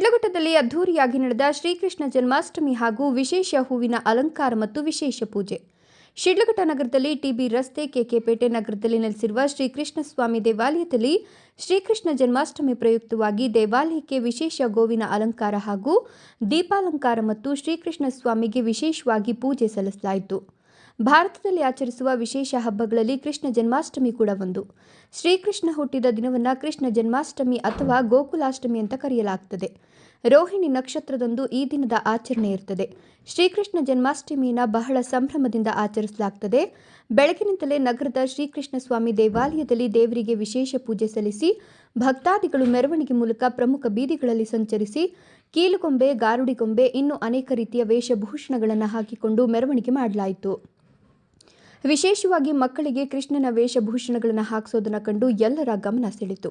ಶಿಡ್ಲಘಟ್ಟದಲ್ಲಿ ಅದ್ಧೂರಿಯಾಗಿ ನಡೆದ ಶ್ರೀಕೃಷ್ಣ ಜನ್ಮಾಷ್ಟಮಿ ಹಾಗೂ ವಿಶೇಷ ಹೂವಿನ ಅಲಂಕಾರ ಮತ್ತು ವಿಶೇಷ ಪೂಜೆ. ಶಿಡ್ಲಘಟ್ಟ ನಗರದಲ್ಲಿ ಟಿಬಿ ರಸ್ತೆ, ಕೆಕೆಪೇಟೆ ನಗರದಲ್ಲಿ ನೆಲೆಸಿರುವ ಶ್ರೀಕೃಷ್ಣ ಸ್ವಾಮಿ ದೇವಾಲಯದಲ್ಲಿ ಶ್ರೀಕೃಷ್ಣ ಜನ್ಮಾಷ್ಟಮಿ ಪ್ರಯುಕ್ತವಾಗಿ ದೇವಾಲಯಕ್ಕೆ ವಿಶೇಷ ಗೋವಿನ ಅಲಂಕಾರ ಹಾಗೂ ದೀಪಾಲಂಕಾರ ಮತ್ತು ಶ್ರೀಕೃಷ್ಣ ಸ್ವಾಮಿಗೆ ವಿಶೇಷವಾಗಿ ಪೂಜೆ ಸಲ್ಲಿಸಲಾಯಿತು. ಭಾರತದಲ್ಲಿ ಆಚರಿಸುವ ವಿಶೇಷ ಹಬ್ಬಗಳಲ್ಲಿ ಕೃಷ್ಣ ಜನ್ಮಾಷ್ಟಮಿ ಕೂಡ ಒಂದು. ಶ್ರೀಕೃಷ್ಣ ಹುಟ್ಟಿದ ದಿನವನ್ನು ಕೃಷ್ಣ ಜನ್ಮಾಷ್ಟಮಿ ಅಥವಾ ಗೋಕುಲಾಷ್ಟಮಿ ಅಂತ ಕರೆಯಲಾಗುತ್ತದೆ ರೋಹಿಣಿ ನಕ್ಷತ್ರದಂದು ಈ ದಿನದ ಆಚರಣೆ ಇರುತ್ತದೆ ಶ್ರೀಕೃಷ್ಣ ಜನ್ಮಾಷ್ಟಮಿಯನ್ನು ಬಹಳ ಸಂಭ್ರಮದಿಂದ ಆಚರಿಸಲಾಗುತ್ತದೆ ಬೆಳಗಿನಿಂದಲೇ ನಗರದ ಶ್ರೀಕೃಷ್ಣ ಸ್ವಾಮಿ ದೇವಾಲಯದಲ್ಲಿ ದೇವರಿಗೆ ವಿಶೇಷ ಪೂಜೆ ಸಲ್ಲಿಸಿ, ಭಕ್ತಾದಿಗಳು ಮೆರವಣಿಗೆ ಮೂಲಕ ಪ್ರಮುಖ ಬೀದಿಗಳಲ್ಲಿ ಸಂಚರಿಸಿ, ಕೀಲುಗೊಂಬೆ, ಗಾರುಡಿಗೊಂಬೆ ಇನ್ನೂ ಅನೇಕ ರೀತಿಯ ವೇಷಭೂಷಣಗಳನ್ನು ಹಾಕಿಕೊಂಡು ಮೆರವಣಿಗೆ ಮಾಡಲಾಯಿತು. ವಿಶೇಷವಾಗಿ ಮಕ್ಕಳಿಗೆ ಕೃಷ್ಣನ ವೇಷಭೂಷಣಗಳನ್ನು ಹಾಕಿಸೋದನ್ನು ಕಂಡು ಎಲ್ಲರ ಗಮನ ಸೆಳೆಯಿತು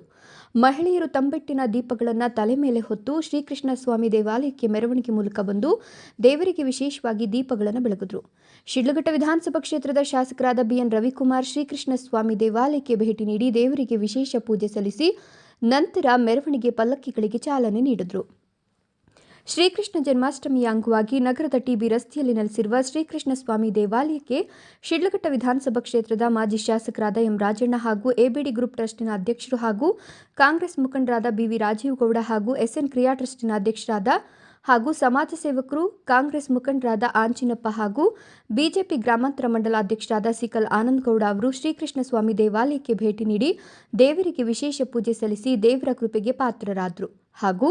ಮಹಿಳೆಯರು ತಂಬೆಟ್ಟಿನ ದೀಪಗಳನ್ನು ತಲೆ ಮೇಲೆ ಹೊತ್ತು ಶ್ರೀಕೃಷ್ಣ ಸ್ವಾಮಿ ದೇವಾಲಯಕ್ಕೆ ಮೆರವಣಿಗೆ ಮೂಲಕ ಬಂದು ದೇವರಿಗೆ ವಿಶೇಷವಾಗಿ ದೀಪಗಳನ್ನು ಬೆಳಗಿದ್ರು. ಶಿಡ್ಲಘಟ್ಟ ವಿಧಾನಸಭಾ ಕ್ಷೇತ್ರದ ಶಾಸಕರಾದ ಬಿಎನ್ ರವಿಕುಮಾರ್ ಶ್ರೀಕೃಷ್ಣ ಸ್ವಾಮಿ ದೇವಾಲಯಕ್ಕೆ ಭೇಟಿ ನೀಡಿ ದೇವರಿಗೆ ವಿಶೇಷ ಪೂಜೆ ಸಲ್ಲಿಸಿ ನಂತರ ಮೆರವಣಿಗೆ ಪಲ್ಲಕ್ಕಿಗಳಿಗೆ ಚಾಲನೆ ನೀಡಿದರು. ಶ್ರೀಕೃಷ್ಣ ಜನ್ಮಾಷ್ಟಮಿಯ ಅಂಗವಾಗಿ ನಗರದ ಟಿಬಿ ರಸ್ತೆಯಲ್ಲಿ ನೆಲೆಸಿರುವ ಶ್ರೀಕೃಷ್ಣ ಸ್ವಾಮಿ ದೇವಾಲಯಕ್ಕೆ ಶಿಡ್ಲಘಟ್ಟ ವಿಧಾನಸಭಾ ಕ್ಷೇತ್ರದ ಮಾಜಿ ಶಾಸಕರಾದ ಎಂ ರಾಜಣ್ಣ ಹಾಗೂ ಎಬಿಡಿ ಗ್ರೂಪ್ ಟ್ರಸ್ಟ್ನ ಅಧ್ಯಕ್ಷರು ಹಾಗೂ ಕಾಂಗ್ರೆಸ್ ಮುಖಂಡರಾದ ಬಿವಿ ರಾಜೀವ್ ಗೌಡ ಹಾಗೂ ಎಸ್ಎನ್ ಕ್ರಿಯಾ ಟ್ರಸ್ಟ್ನ ಅಧ್ಯಕ್ಷರಾದ ಹಾಗೂ ಸಮಾಜ ಸೇವಕರು, ಕಾಂಗ್ರೆಸ್ ಮುಖಂಡರಾದ ಆಂಚಿನಪ್ಪ ಹಾಗೂ ಬಿಜೆಪಿ ಗ್ರಾಮಾಂತರ ಮಂಡಲ ಅಧ್ಯಕ್ಷರಾದ ಸಿಕಲ್ ಆನಂದಗೌಡ ಅವರು ಶ್ರೀಕೃಷ್ಣ ಸ್ವಾಮಿ ದೇವಾಲಯಕ್ಕೆ ಭೇಟಿ ನೀಡಿ ದೇವರಿಗೆ ವಿಶೇಷ ಪೂಜೆ ಸಲ್ಲಿಸಿ ದೇವರ ಕೃಪೆಗೆ ಪಾತ್ರರಾದರು. ಹಾಗೂ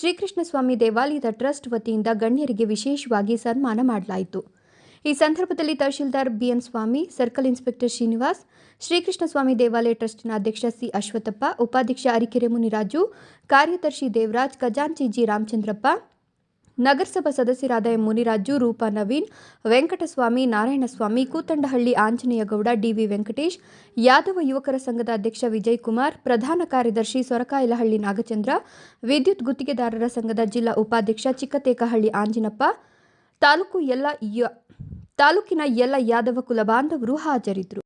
ಶ್ರೀಕೃಷ್ಣ ಸ್ವಾಮಿ ದೇವಾಲಯದ ಟ್ರಸ್ಟ್ ವತಿಯಿಂದ ಗಣ್ಯರಿಗೆ ವಿಶೇಷವಾಗಿ ಸನ್ಮಾನ ಮಾಡಲಾಯಿತು. ಈ ಸಂದರ್ಭದಲ್ಲಿ tahsildar B N Swamy, circle inspector Srinivas Srikrishna Swamy ದೇವಾಲಯ ಟ್ರಸ್ಟಿನ ಅಧ್ಯಕ್ಷ ಸಿ ಅಶ್ವಥಪ್ಪ, ಉಪಾಧ್ಯಕ್ಷ ಅರಿಕೆರೆ ಮುನಿರಾಜು, ಕಾರ್ಯದರ್ಶಿ ದೇವರಾಜ್, ಖಜಾಂಚಿ ಜಿ ರಾಮಚಂದ್ರಪ್ಪ ನಗರಸಭಾ ಸದಸ್ಯರಾದ M Muniraju, Roopa Naveen, Venkataswamy, Narayanaswamy, Koothandahalli Anjaneyagowda, D V Venkatesh, Yadava ಯುವಕರ ಸಂಘದ ಅಧ್ಯಕ್ಷ ವಿಜಯ್ ಕುಮಾರ್ ಪ್ರಧಾನ ಕಾರ್ಯದರ್ಶಿ ಸೊರಕಾಯಲಹಳ್ಳಿ ನಾಗಚಂದ್ರ, ವಿದ್ಯುತ್ ಗುತ್ತಿಗೆದಾರರ ಸಂಘದ ಜಿಲ್ಲಾ ಉಪಾಧ್ಯಕ್ಷ ಚಿಕ್ಕತೇಕಹಳ್ಳಿ ಆಂಜಿನಪ್ಪ, ತಾಲೂಕು ಎಲ್ಲ ತಾಲೂಕಿನ ಎಲ್ಲ ಯಾದವ ಕುಲ ಬಾಂಧವರು ಹಾಜರಿದ್ದರು.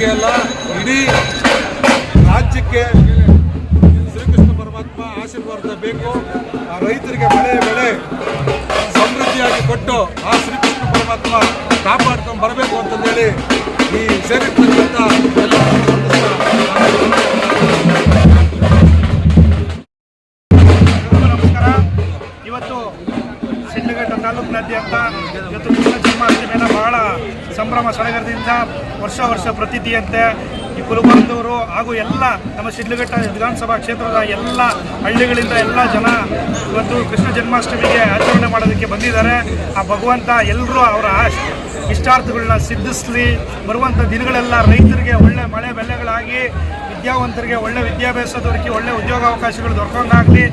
ಜಾತಿಗೆ ಅಲ್ಲ, ಇಡೀ ರಾಜ್ಯಕ್ಕೆ ಶ್ರೀಕೃಷ್ಣ ಪರಮಾತ್ಮ ಆಶೀರ್ವಾದ ಬೇಕು. ಆ ರೈತರಿಗೆ ಬೆಳೆ ಬೆಳೆ ಸಮೃದ್ಧಿಯಾಗಿ ಕೊಟ್ಟು ಆ ಶ್ರೀಕೃಷ್ಣ ಪರಮಾತ್ಮ ಕಾಪಾಡ್ಕೊಂಡು ಬರಬೇಕು ಅಂತಂದೇಳಿ ಈ ಸೇರಿರ್ತಕ್ಕಂಥ ಇವತ್ತು ಶಿಡ್ಲಘಟ್ಟ ತಾಲೂಕಿನಾದ್ಯಂತ ಇವತ್ತು ಕೃಷ್ಣ ಜನ್ಮಾಷ್ಟಮಿಯನ್ನು ಬಹಳ ಸಂಭ್ರಮ ಸಡಗರದಿಂದ ವರ್ಷ ವರ್ಷ ಪ್ರತಿಥಿಯಂತೆ ಈ ಕುಲಬಾಂಧವರು ಹಾಗೂ ಎಲ್ಲ ನಮ್ಮ ಶಿಡ್ಲಘಟ್ಟ ವಿಧಾನಸಭಾ ಕ್ಷೇತ್ರದ ಎಲ್ಲ ಹಳ್ಳಿಗಳಿಂದ ಎಲ್ಲ ಜನ ಇವತ್ತು ಕೃಷ್ಣ ಜನ್ಮಾಷ್ಟಮಿಗೆ ಆಚರಣೆ ಮಾಡೋದಕ್ಕೆ ಬಂದಿದ್ದಾರೆ. ಆ ಭಗವಂತ ಎಲ್ಲರೂ ಅವರ ಇಷ್ಟಾರ್ಥಗಳನ್ನ ಸಿದ್ಧಿಸಲಿ. ಬರುವಂಥ ದಿನಗಳೆಲ್ಲ ರೈತರಿಗೆ ಒಳ್ಳೆ ಮಳೆ ಬೆಳೆಗಳಾಗಿ, ವಿದ್ಯಾವಂತರಿಗೆ ಒಳ್ಳೆ ವಿದ್ಯಾಭ್ಯಾಸ ದೊರಕಿ, ಒಳ್ಳೆ ಉದ್ಯೋಗಾವಕಾಶಗಳು ದೊರಕಂಗಾಗಲಿ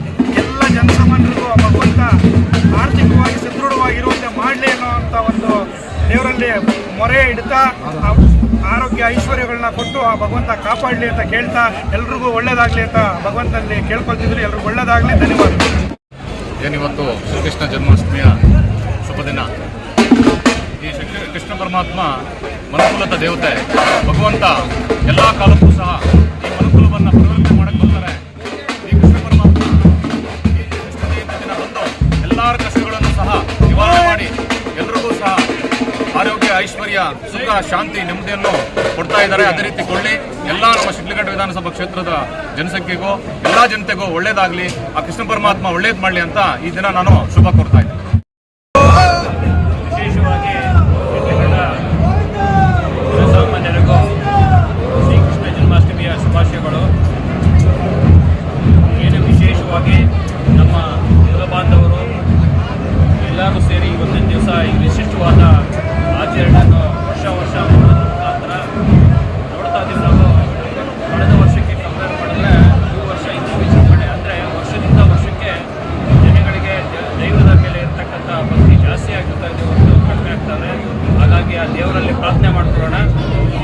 ಕೊಟ್ಟು ಆ ಭಗವಂತ ಕಾಪಾಡಲಿ ಅಂತ ಕೇಳ್ತಾ ಎಲ್ರಿಗೂ ಒಳ್ಳೇದಾಗಲಿ ಅಂತ ಭಗವಂತನಲ್ಲಿ ಕೇಳ್ಕೊಳ್ತಿದ್ರು. ಎಲ್ರಿಗೂ ಒಳ್ಳೇದಾಗಲಿ, ಧನ್ಯವಾದ. ಏನಿವತ್ತು ಶ್ರೀಕೃಷ್ಣ ಜನ್ಮಾಷ್ಟಮಿಯ ಶುಭ ದಿನ. ಈ ಕೃಷ್ಣ ಪರಮಾತ್ಮ ಮನುಕುಲದ ದೇವತೆ ಭಗವಂತ ಎಲ್ಲ ಕಾಲಕ್ಕೂ ಸಹ ಈ ಮನುಕುಲವನ್ನು ಪರಿವರ್ತನೆ ಸುಖ, ಶಾಂತಿ, ನೆಮ್ಮದಿಯನ್ನು ಕೊಡ್ತಾ ಇದ್ದಾರೆ. ಅದೇ ರೀತಿ ಕೊಳ್ಳಿ, ಎಲ್ಲ ನಮ್ಮ ಶಿಡ್ಲಘಟ್ಟ ವಿಧಾನಸಭಾ ಕ್ಷೇತ್ರದ ಜನಸಂಖ್ಯೆಗೂ, ಎಲ್ಲ ಜನತೆಗೂ ಒಳ್ಳೇದಾಗಲಿ, ಆ ಕೃಷ್ಣ ಪರಮಾತ್ಮ ಒಳ್ಳೇದು ಮಾಡಲಿ ಅಂತ ಈ ದಿನ ನಾನು ಶುಭ ಕೋರ್ತಾ ಇದ್ದೀನಿ. ವಿಶೇಷವಾಗಿ ಜನಸಾಮಾನ್ಯರಿಗೂ ಶ್ರೀಕೃಷ್ಣ ಜನ್ಮಾಷ್ಟಮಿಯ ಶುಭಾಶಯಗಳು. ವಿಶೇಷವಾಗಿ ನಮ್ಮ ಕುಲ ಬಾಂಧವರು ಎಲ್ಲರೂ ಸೇರಿ ಇವತ್ತಿನ ದಿವಸ ಈ ವಿಶಿಷ್ಟವಾದ ಆಚರಣೆಯನ್ನು ವರ್ಷ ವರ್ಷ ಮಾಡೋದ್ರ ಮುಖಾಂತರ ನೋಡ್ತಾ ಇದ್ದೀವಿ ನಾವು. ಕಳೆದ ವರ್ಷಕ್ಕೆ ಕಂಪೇರ್ ಮಾಡಿದ್ರೆ ಈ ವರ್ಷ ಇನ್ನೂ ವಿಜೃಂಭಣೆ ಅಂದರೆ ವರ್ಷದಿಂದ ವರ್ಷಕ್ಕೆ ಜನಗಳಿಗೆ ದೈವದ ಮೇಲೆ ಇರ್ತಕ್ಕಂಥ ಭಕ್ತಿ ಜಾಸ್ತಿ ಆಗ್ತಾ ಇದೆ, ಒಂದು ಕಡಿಮೆ ಆಗ್ತಾರೆ ಹಾಗಾಗಿ ಆ ದೇವರಲ್ಲಿ ಪ್ರಾರ್ಥನೆ ಮಾಡ್ಕೊಳ್ಳೋಣ.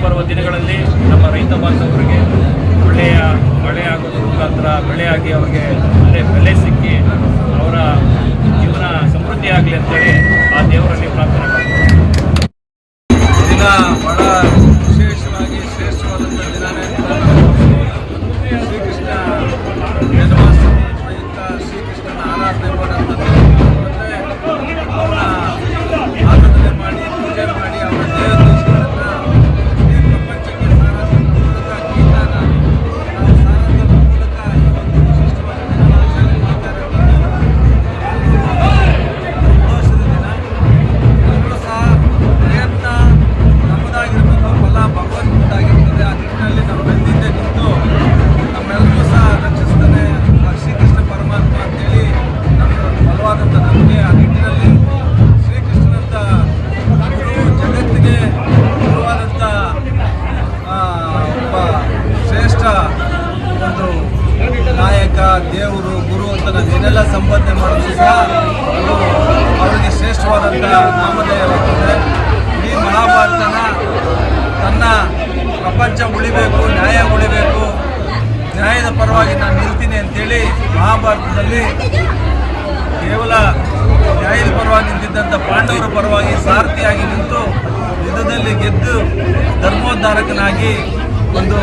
ಬರುವ ದಿನಗಳಲ್ಲಿ ನಮ್ಮ ರೈತ ಬಾಂಧವರಿಗೆ ಒಳ್ಳೆಯ ಮಳೆ ಆಗೋದ್ರ ಮುಖಾಂತರ ಬೆಳೆಯಾಗಿ ಅವರಿಗೆ ಒಳ್ಳೆ ಬೆಲೆ ಸಿಕ್ಕಿ ಅವರ ಜೀವನ ಸಮೃದ್ಧಿಯಾಗಲಿ ಅಂತೇಳಿ ಆ ದೇವರಲ್ಲಿ ಪ್ರಾರ್ಥನೆ ಮಾಡ್ಕೊಳ್ಳೋಣ ಉಳಿಬೇಕು, ನ್ಯಾಯ ಉಳಿಬೇಕು. ನ್ಯಾಯದ ಪರವಾಗಿ ನಾನು ನಿಲ್ತೀನಿ ಅಂತೇಳಿ ಮಹಾಭಾರತದಲ್ಲಿ ಕೇವಲ ನ್ಯಾಯದ ಪರವಾಗಿ ನಿಂತಿದ್ದಂಥ ಪಾಂಡವರ ಪರವಾಗಿ ಸಾರಥಿಯಾಗಿ ನಿಂತು ಯುದ್ಧದಲ್ಲಿ ಗೆದ್ದು ಧರ್ಮೋದ್ಧಾರಕನಾಗಿ ಒಂದು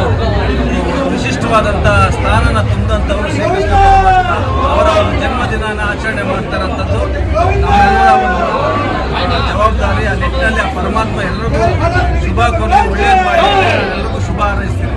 ವಿಶಿಷ್ಟವಾದಂಥ ಸ್ಥಾನನ ತುಂಬಂಥವರು ಶ್ರೀಕೃಷ್ಣ ಅವರ ಒಂದು ಜನ್ಮದಿನ ಆಚರಣೆ ಮಾಡ್ತಾರಂಥದ್ದು. ನಮ್ಮೆಲ್ಲರ ಒಂದು जवाबारी परमात्मा शुभ को शुभ हार